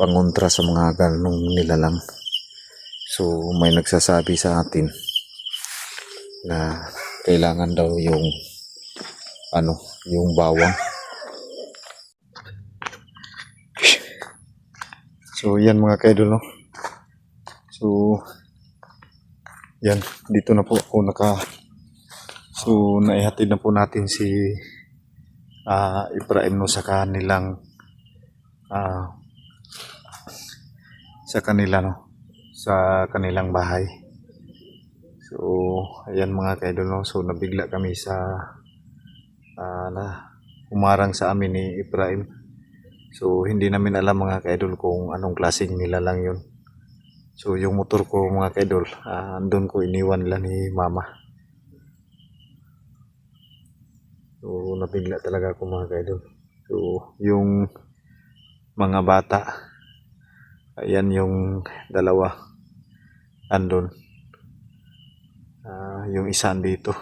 pangontra sa mga ganong nilalang. So may nagsasabi sa atin na kailangan daw yung ano, yung bawang. So yan mga kaidol no. So yan dito na po ako naka So naihatid na po natin si ah Ibrahim no sa kanilang ah sa kanila no sa kanilang bahay. So ayan mga kaidol no. So nabigla kami sa ah, na umarang sa amin ni Ibrahim. So hindi namin alam mga kaidol kung anong klaseng nila lang yun. So yung motor ko mga kaidol, ah, andun ko iniwan nila ni mama. So nabigla talaga ako mga kaidol. So yung mga bata, ayan yung dalawa andun. Ah, yung isa dito.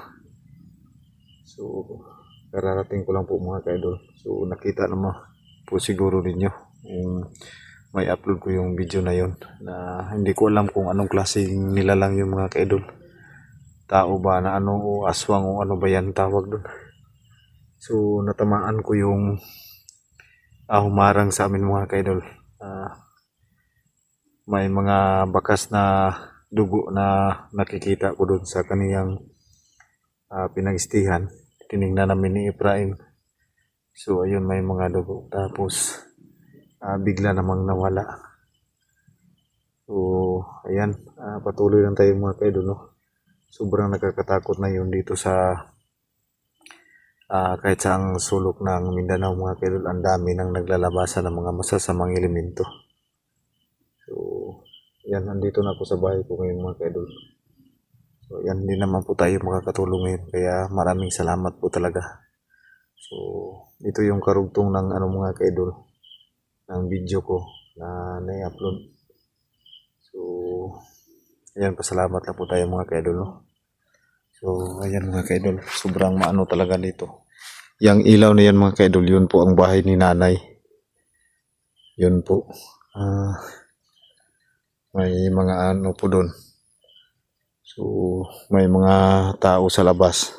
So kararating ko lang po mga kaidol. So nakita naman po siguro ninyo yung may upload ko yung video na yon na hindi ko alam kung anong klaseng nilalang yung mga kaidol. Tao ba na ano o aswang o ano ba yan tawag doon. So natamaan ko yung ah, humarang sa amin mga kaidol. Ah, may mga bakas na dugo na nakikita ko doon sa kaniyang ah, pinag-istihan. Tinignan namin ni Ibrahim. So ayun may mga dugo. Tapos ah, bigla namang nawala. So ayan, ah, patuloy lang tayo mga kaidol. No? Sobrang nakakatakot na yun dito sa ah, kahit sa ang sulok ng Mindanao mga kaidol. Ang dami nang naglalabasan ng mga masasamang elemento. Yan, nandito na ako sa bahay ko ngayon mga kaidol. So yan, hindi naman po tayo makakatulong ngayon. Kaya maraming salamat po talaga. So, ito yung karugtong ng ano mga kaidol ng video ko na na-upload. So, ayan, pasalamat lang po tayo mga kaidol. No? So, ayan mga kaidol, sobrang maano talaga dito. Yang ilaw na yan mga kaidol, yun po ang bahay ni nanay. Yun po. Ah, may mga ano po doon. So, may mga tao sa labas.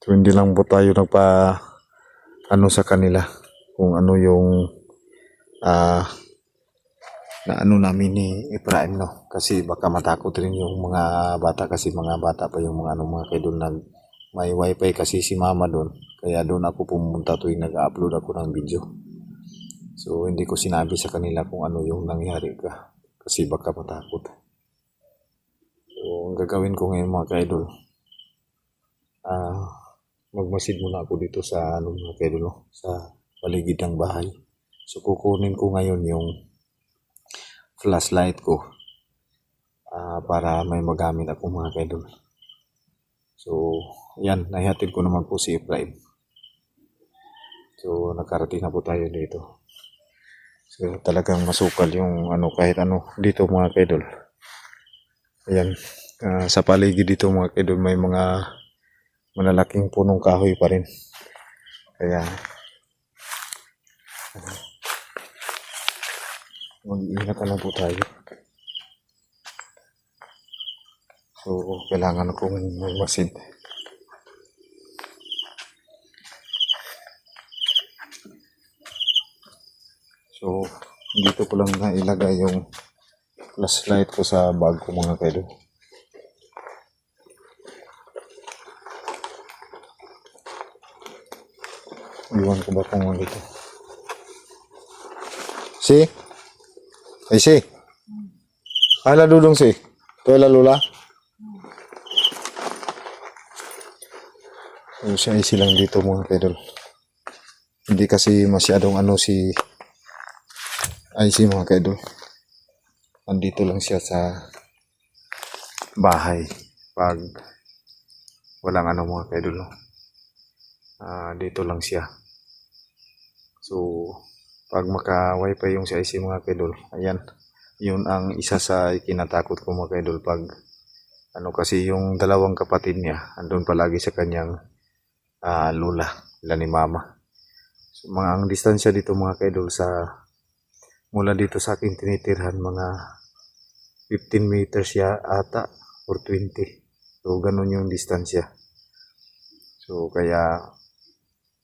So, hindi lang po tayo nagpa ano sa kanila kung ano yung ah na ano namin ni Ibrahim no kasi baka matakot rin yung mga bata kasi mga bata pa yung mga ano mga kayo doon nag may wifi kasi si mama doon kaya doon ako pumunta tuwing nag-upload ako ng video so hindi ko sinabi sa kanila kung ano yung nangyari ka kasi baka matakot so ang gagawin ko ngayon mga kaidol ah magmasid muna ako dito sa ano mga kaidol no? sa paligid ng bahay. So kukunin ko ngayon yung flashlight ko ah, para may magamit ako mga kaidol. So yan, nahihatid ko naman po si Efraim. So nakarating na po tayo dito. So talagang masukal yung ano kahit ano dito mga kaidol. Ayan, ah, sa paligid dito mga kaidol may mga malalaking punong kahoy pa rin. Kaya mag-iingat na po tayo. So, kailangan akong magmasid. So, dito ko lang nailagay yung flashlight ko sa bag ko mga kaidol. Iwan ko ba kung ano dito? Si? Ay si? Ay dudong si? Ito la lula? Yung siya ay silang dito mga kaidol. Hindi kasi masyadong ano si si mga kaidol. Andito lang siya sa bahay pag walang ano mga kaidol. Ah, dito lang siya. So, pag maka-wifi yung si IC mga kaidol, ayan, yun ang isa sa ikinatakot ko mga kaidol pag ano kasi yung dalawang kapatid niya, andun palagi sa kanyang ah, lula, ila ni mama. So, mga ang distansya dito mga kaidol sa mula dito sa aking tinitirhan mga 15 meters ya ata or 20 so ganun yung distansya. So kaya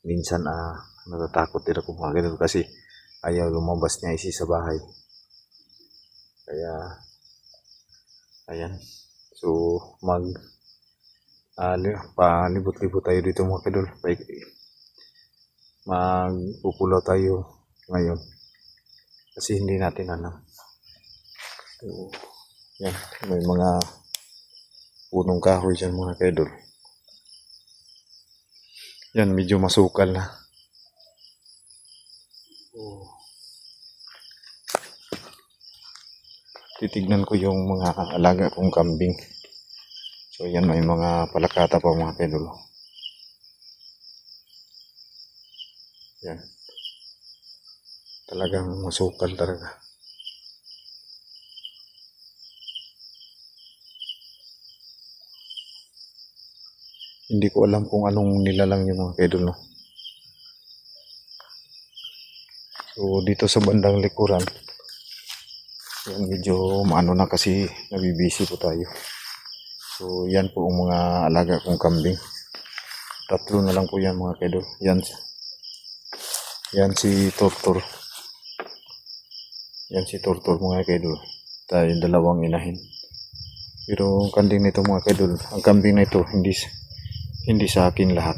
minsan ah natatakot din ako mga ganun kasi ayaw lumabas niya isi sa bahay. Kaya ayan. So mag li- palibot-libot tayo dito mga kadol Pa- magpupulaw tayo ngayon kasi hindi natin alam so, yan. May mga punong kahoy dyan mga kadol yan medyo masukal na. So, titignan ko yung mga alaga kong kambing. So yan may mga palakata pa mga kadol yan talagang masukal talaga. Hindi ko alam kung anong nilalang yung mga kadol no? So dito sa bandang likuran yan medyo maano na kasi nabibisi po tayo. So yan po ang mga alaga kong kambing. Tatlo na lang po yan mga kadol yan yan si Tortor yan si Tortor mga kadol tayo dalawang inahin. Pero ang kambing nito mga kadol ang kambing na ito hindi hindi sa akin lahat.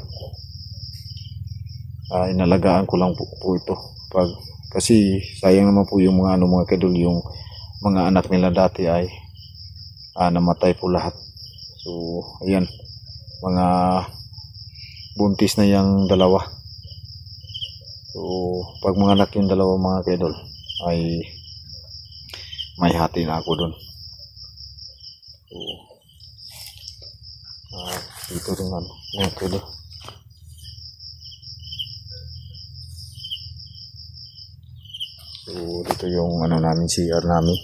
Ah, inalagaan ko lang po, po ito. Pag kasi sayang naman po yung mga ano mga kadol yung mga anak nila dati ay ah, namatay po lahat. So ayan mga buntis na yung dalawa. So pag mga anak yung dalawa mga kadol ay may hati na ako dun so ah, dito rin ano mga kadol So, dito yung ano namin, CR namin.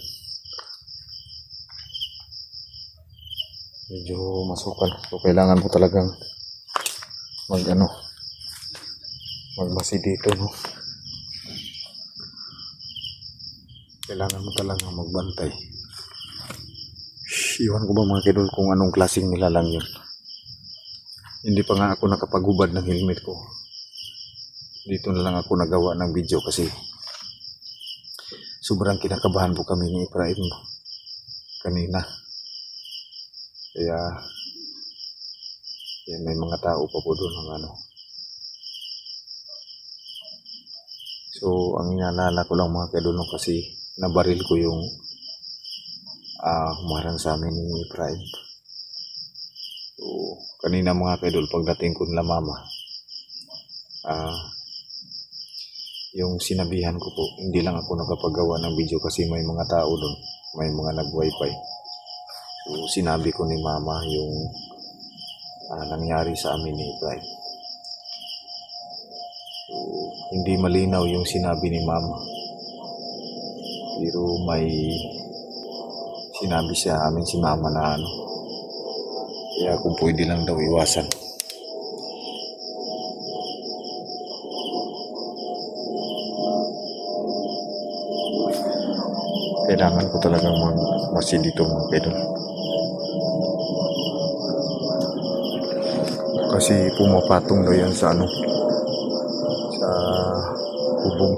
Medyo masukal. So, kailangan mo talagang mag ano, magmasi dito, no? Kailangan mo talagang magbantay. Iwan ko ba mga kidol kung anong klaseng nilalang yun. Hindi pa nga ako nakapagubad ng helmet ko. Dito na lang ako nagawa ng video kasi sobrang kinakabahan po kami ni Efraim kanina. Kaya, yan, may mga tao pa po doon ng ano. So, ang inaalala ko lang mga kadulong kasi nabaril ko yung ah humarang sa amin ni Efraim. So, kanina mga kadul, pagdating ko nila mama, ah yung sinabihan ko po, hindi lang ako nakapagawa ng video kasi may mga tao doon, may mga nag-wifi. So, sinabi ko ni mama yung ah, nangyari sa amin ni Efraim. So, hindi malinaw yung sinabi ni mama. Pero may sinabi sa amin si mama na ano, kaya kung pwede lang daw iwasan. kailangan ko talagang mag masi dito mga pedal kasi pumapatong daw yan sa ano sa bubong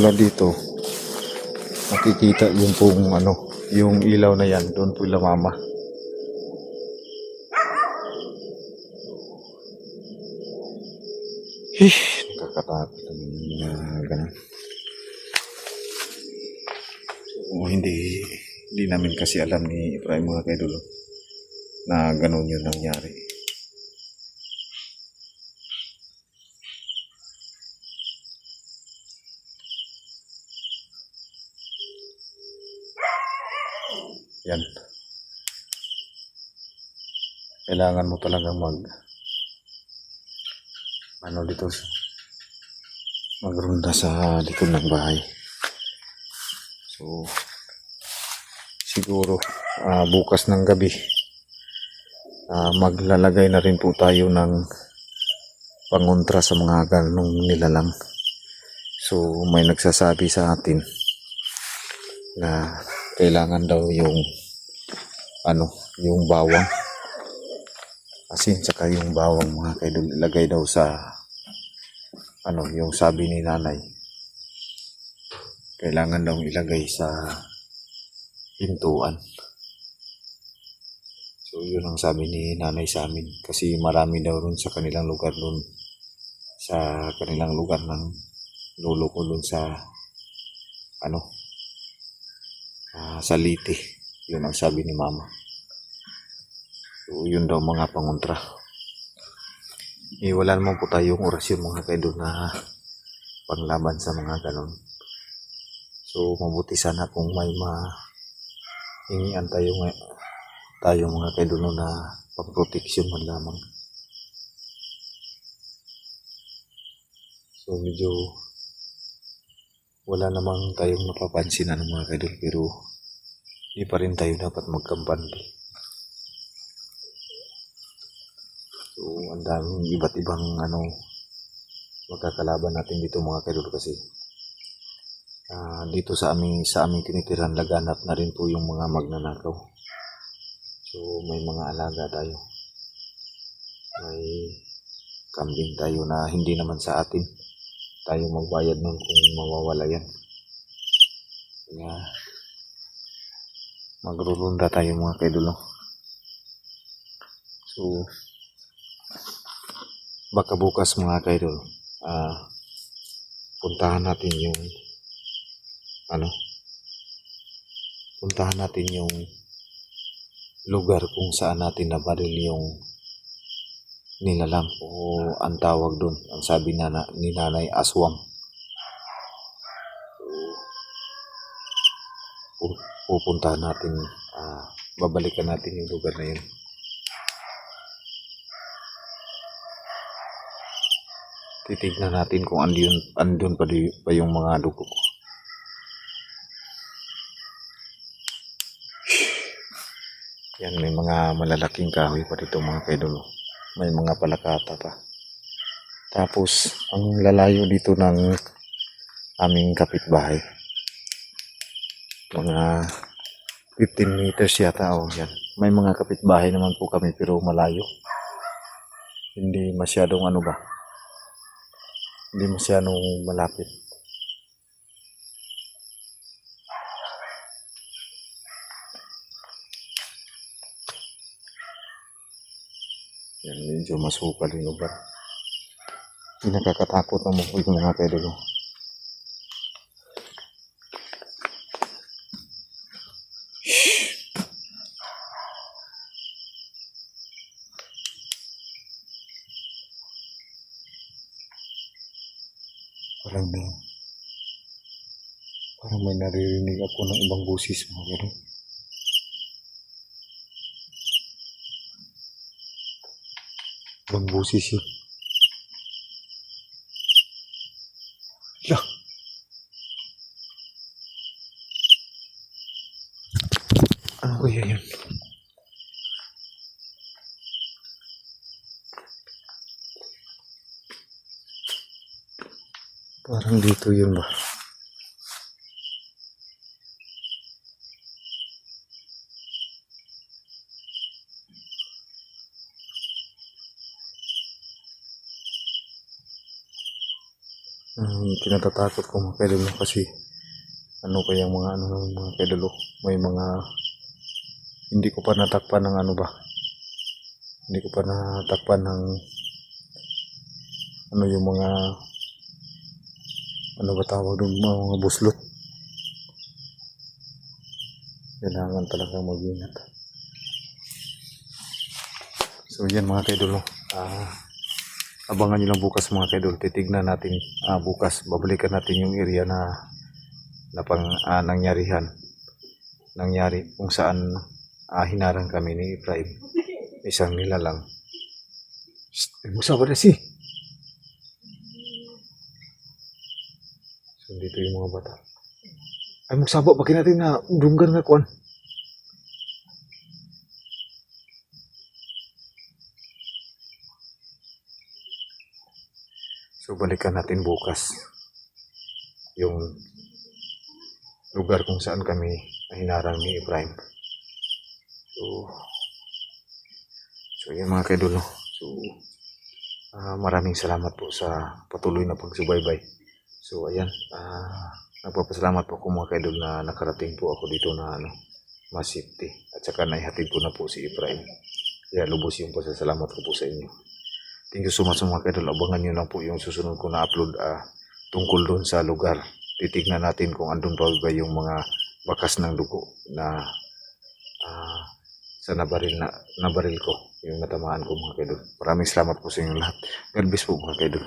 mula dito makikita yung pong ano, yung ilaw na yan, doon po ila mama. Hish, nakakatakot ang mga ganun. So, hindi, hindi namin kasi alam ni Ibrahim mga kaidolo na ganun yun nangyari. Yan. Kailangan mo talaga mag ano dito magronda sa likod ng bahay. So, siguro ah, bukas ng gabi ah, maglalagay na rin po tayo ng pangontra sa mga ganong nilalang. So, may nagsasabi sa atin na kailangan daw yung ano, yung bawang. Asin tsaka yung bawang mga kaidol ilagay daw sa ano, yung sabi ni nanay. Kailangan daw ilagay sa pintuan. So, yun ang sabi ni nanay sa amin. Kasi marami daw rin sa kanilang lugar doon. Sa kanilang lugar ng lolo ko doon sa ano, ah, sa Liti. Yun ang sabi ni mama. So, yun daw mga pangontra. Eh, wala naman po tayong orasyon mga kaidol na panglaban sa mga ganon. So, mabuti sana kung may ma hingian tayo, tayo mga kaidol na pang-protection man lamang. So, medyo wala namang tayong napapansin ano mga kaidol pero hindi pa rin tayo dapat magkampante. So, ang daming iba't ibang ano magkakalaban natin dito mga kaidol kasi ah, dito sa aming sa aming tinitiran laganap na rin po yung mga magnanakaw. So, may mga alaga tayo. May kambing tayo na hindi naman sa atin. Tayo magbayad nun kung mawawala yan. Kaya, magrurunda tayo mga kaidol. no? So, baka bukas mga kaidol, ah, puntahan natin yung, ano, puntahan natin yung lugar kung saan natin nabaril yung nilalang o ang tawag doon, ang sabi na, na ni nanay aswang. Pupuntahan natin, ah, babalikan natin yung lugar na yun. Titignan natin kung andun, andun pa, di- pa yung mga dugo. Yan, may mga malalaking kahoy pa dito mga kaidolo. May mga palakata pa. Tapos, ang lalayo dito ng aming kapitbahay. Mga 15 meters yata o yan. May mga kapitbahay naman po kami pero malayo. Hindi masyadong ano ba. Hindi masyadong malapit. Yan, medyo masukal yung lugar. Hindi nakakatakot po yung mga kaidolo. Parang na, parang may naririnig ako ng ibang busis mga kaidolo. Ibang busis yun. Lah. Ano kaya yun? Parang dito yun ba? Hmm, kinatatakot ko mga kaidolo kasi ano kayang mga ano mga kaidolo may mga hindi ko pa natakpan ng ano ba hindi ko pa natakpan ng ano yung mga ano ba tawag doon mga, buslot? Kailangan talaga mag-ingat. So yan mga kaidolo ah abangan nyo lang bukas mga kaidol. Titignan natin ah, bukas. Babalikan natin yung area na na pang ah, nangyarihan. Nangyari kung saan ah, hinarang kami ni Ibrahim. Isang nilalang. Shh, musa ba na si So, dito yung mga bata. Ay, magsabak pa natin na dunggan nga kuan. So, balikan natin bukas yung lugar kung saan kami hinarang ni Ibrahim. So, so yun mga kaidol. no? So, ah, maraming salamat po sa patuloy na pagsubaybay. So, ayan. ah nagpapasalamat po ako mga kaidol na nakarating po ako dito na ano, mas safety. At saka naihatid ko na po si Ibrahim. Kaya lubos yung pasasalamat ko po sa inyo. Thank you so much mga kaidol. Abangan nyo lang po yung susunod ko na upload ah, tungkol doon sa lugar. Titignan natin kung andun pa ba yung mga bakas ng dugo na ah, sa nabaril na nabaril ko yung natamaan ko mga kaidol. Maraming salamat po sa inyo lahat. God bless po mga kaidol.